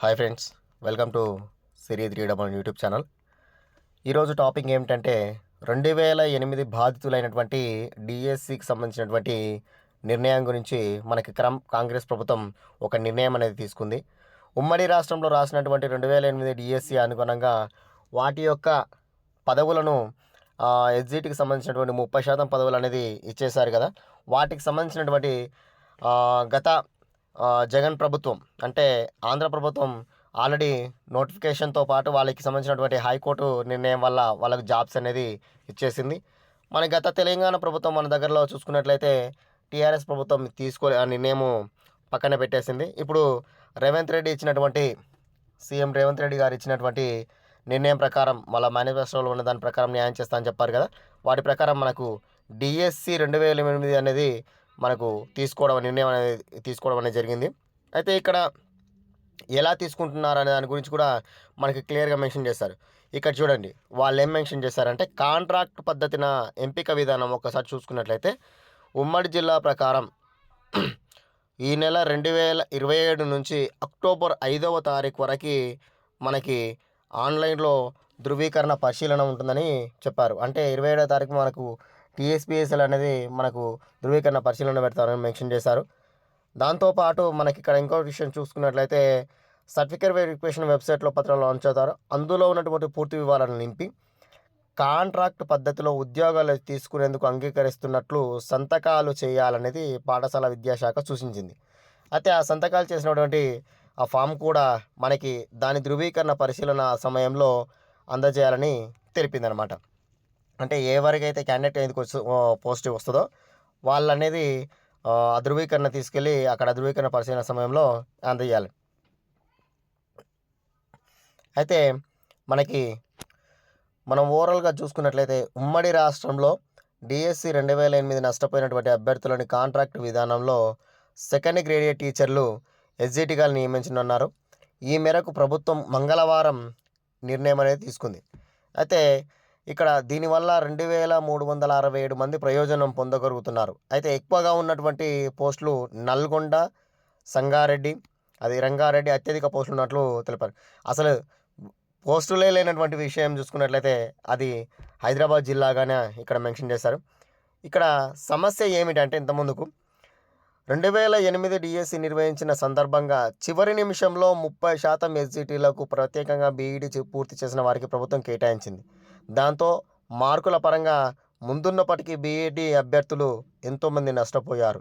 Hi friends welcome to Siri three double YouTube channel. ఈరోజు topic ఏమిటంటే రెండు వేల ఎనిమిది బాధితులైనటువంటి డిఎస్సికి సంబంధించినటువంటి నిర్ణయం గురించి మనకి క్రమ్ కాంగ్రెస్ ప్రభుత్వం ఒక నిర్ణయం అనేది తీసుకుంది. ఉమ్మడి రాష్ట్రంలో రాసినటువంటి రెండు వేల ఎనిమిది డిఎస్సి అనుగుణంగా వాటి యొక్క పదవులను ఎగ్జిట్కి సంబంధించినటువంటి ముప్పై శాతం పదవులు అనేది ఇచ్చేశారు కదా. వాటికి సంబంధించినటువంటి గత జగన్ ప్రభుత్వం అంటే ఆంధ్ర ప్రభుత్వం ఆల్రెడీ నోటిఫికేషన్తో పాటు వాళ్ళకి సంబంధించినటువంటి హైకోర్టు నిర్ణయం వల్ల వాళ్ళకి జాబ్స్ అనేది ఇచ్చేసింది. మన గత తెలంగాణ ప్రభుత్వం మన దగ్గరలో చూసుకున్నట్లయితే టీఆర్ఎస్ ప్రభుత్వం తీసుకో ఆ నిర్ణయం పక్కన పెట్టేసింది. ఇప్పుడు రేవంత్ రెడ్డి ఇచ్చినటువంటి సీఎం రేవంత్ రెడ్డి గారు ఇచ్చినటువంటి నిర్ణయం ప్రకారం వాళ్ళ మేనిఫెస్టోలో ఉన్న దాని ప్రకారం న్యాయం చేస్తా అని చెప్పారు కదా. వాటి ప్రకారం మనకు డిఎస్సి రెండు వేల ఎనిమిది అనేది మనకు తీసుకోవడం నిర్ణయం అనేది తీసుకోవడం అనేది జరిగింది. అయితే ఇక్కడ ఎలా తీసుకుంటున్నారు అనే దాని గురించి కూడా మనకి క్లియర్గా మెన్షన్ చేస్తారు ఇక్కడ చూడండి వాళ్ళు ఏం మెన్షన్ చేశారంటే కాంట్రాక్ట్ పద్ధతిన ఎంపిక విధానం ఒకసారి చూసుకున్నట్లయితే ఉమ్మడి జిల్లా ప్రకారం ఈ నెల రెండు వేల ఇరవై ఏడు నుంచి అక్టోబర్ ఐదవ తారీఖు వరకు మనకి ఆన్లైన్లో ధృవీకరణ పరిశీలన ఉంటుందని చెప్పారు. అంటే ఇరవై ఏడవ తారీఖు మనకు టీఎస్పిఎస్ఎల్ అనేది మనకు ధృవీకరణ పరిశీలన పెడతారని మెన్షన్ చేశారు. దాంతోపాటు మనకి ఇక్కడ ఇంకో విషయం చూసుకున్నట్లయితే సర్టిఫికేట్ వెరిఫికేషన్ వెబ్సైట్లో పత్రాలు లాంచ్ అవుతారు. అందులో ఉన్నటువంటి పూర్తి వివరాలను నింపి కాంట్రాక్ట్ పద్ధతిలో ఉద్యోగాలు తీసుకునేందుకు అంగీకరిస్తున్నట్లు సంతకాలు చేయాలనేది పాఠశాల విద్యాశాఖ సూచించింది. అయితే ఆ సంతకాలు చేసినటువంటి ఆ ఫామ్ కూడా మనకి దాని ధృవీకరణ పరిశీలన సమయంలో అందజేయాలని తెలిపిందనమాట. అంటే ఏ ఎవరికైతే క్యాండిడేట్ అనేది పోస్ట్ వస్తుందో వాళ్ళు అనేది ఆ ధృవీకరణ తీసుకెళ్ళి అక్కడ ధృవీకరణ పరిశీలన సమయంలో అందజేయాలి. అయితే మనకి మనం ఓవరాల్గా చూసుకున్నట్లయితే ఉమ్మడి రాష్ట్రంలో డిఎస్సి రెండు వేల ఎనిమిది నష్టపోయినటువంటి అభ్యర్థులని కాంట్రాక్ట్ విధానంలో సెకండ్ గ్రేడియర్ టీచర్లు ఎస్జిటిగా నియమించనున్నారు. ఈ మేరకు ప్రభుత్వం మంగళవారం నిర్ణయం అనేది తీసుకుంది. అయితే ఇక్కడ దీనివల్ల రెండు వేల మూడు వందల అరవై ఏడు మంది ప్రయోజనం పొందగలుగుతున్నారు. అయితే ఎక్కువగా ఉన్నటువంటి పోస్టులు నల్గొండ సంగారెడ్డి అది రంగారెడ్డి అత్యధిక పోస్టులు ఉన్నట్లు తెలిపారు. అసలు పోస్టులే లేనటువంటి విషయం చూసుకున్నట్లయితే అది హైదరాబాద్ జిల్లాగానే ఇక్కడ మెన్షన్ చేశారు. ఇక్కడ సమస్య ఏమిటంటే ఇంతకుముందుకు రెండు వేల ఎనిమిది డిఎస్సి నిర్వహించిన సందర్భంగా చివరి నిమిషంలో ముప్పై శాతం ఎస్జిటీలకు ప్రత్యేకంగా బీఈడీ పూర్తి చేసిన వారికి ప్రభుత్వం కేటాయించింది. దాంతో మార్కుల పరంగా ముందున్నప్పటికీ బీఈడీ అభ్యర్థులు ఎంతోమంది నష్టపోయారు.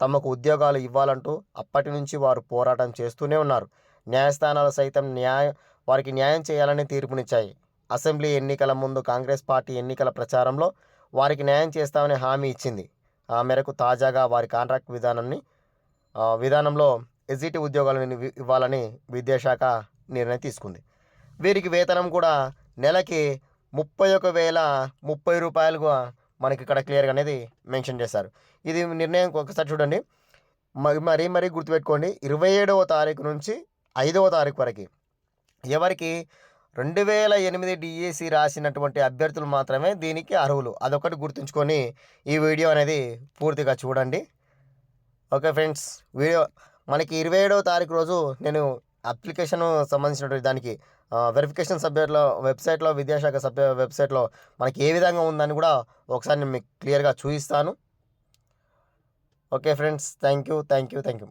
తమకు ఉద్యోగాలు ఇవ్వాలంటూ అప్పటి నుంచి వారు పోరాటం చేస్తూనే ఉన్నారు. న్యాయస్థానాలు సైతం న్యాయ వారికి న్యాయం చేయాలని తీర్పునిచ్చాయి. అసెంబ్లీ ఎన్నికల ముందు కాంగ్రెస్ పార్టీ ఎన్నికల ప్రచారంలో వారికి న్యాయం చేస్తామని హామీ ఇచ్చింది. ఆ మేరకు తాజాగా వారి కాంట్రాక్ట్ విధానాన్ని విధానంలో ఎజిటి ఉద్యోగాలను ఇవ్వాలని విద్యాశాఖ నిర్ణయం తీసుకుంది. వీరికి వేతనం కూడా నెలకి ముప్పై ఒక వేల ముప్పై రూపాయలుగా మనకి ఇక్కడ క్లియర్గా అనేది మెన్షన్ చేశారు. ఇది నిర్ణయం ఒకసారి చూడండి. మరి మరీ మరీ గుర్తుపెట్టుకోండి. ఇరవై ఏడవ తారీఖు నుంచి ఐదవ తారీఖు వరకు ఎవరికి రెండు వేల ఎనిమిది డిఏసి రాసినటువంటి అభ్యర్థులు మాత్రమే దీనికి అర్హులు. అదొకటి గుర్తుంచుకొని ఈ వీడియో అనేది పూర్తిగా చూడండి. ఓకే ఫ్రెండ్స్ వీడియో మనకి ఇరవై ఏడవ తారీఖు రోజు నేను అప్లికేషన్ సంబంధించినటువంటి దానికి వెరిఫికేషన్ సబ్జెక్ట్లో వెబ్సైట్లో విద్యాశాఖ సభ్య వెబ్సైట్లో మనకి ఏ విధంగా ఉందని కూడా ఒకసారి నేను మీకు క్లియర్గా చూపిస్తాను. Okay friends thank you thank you thank you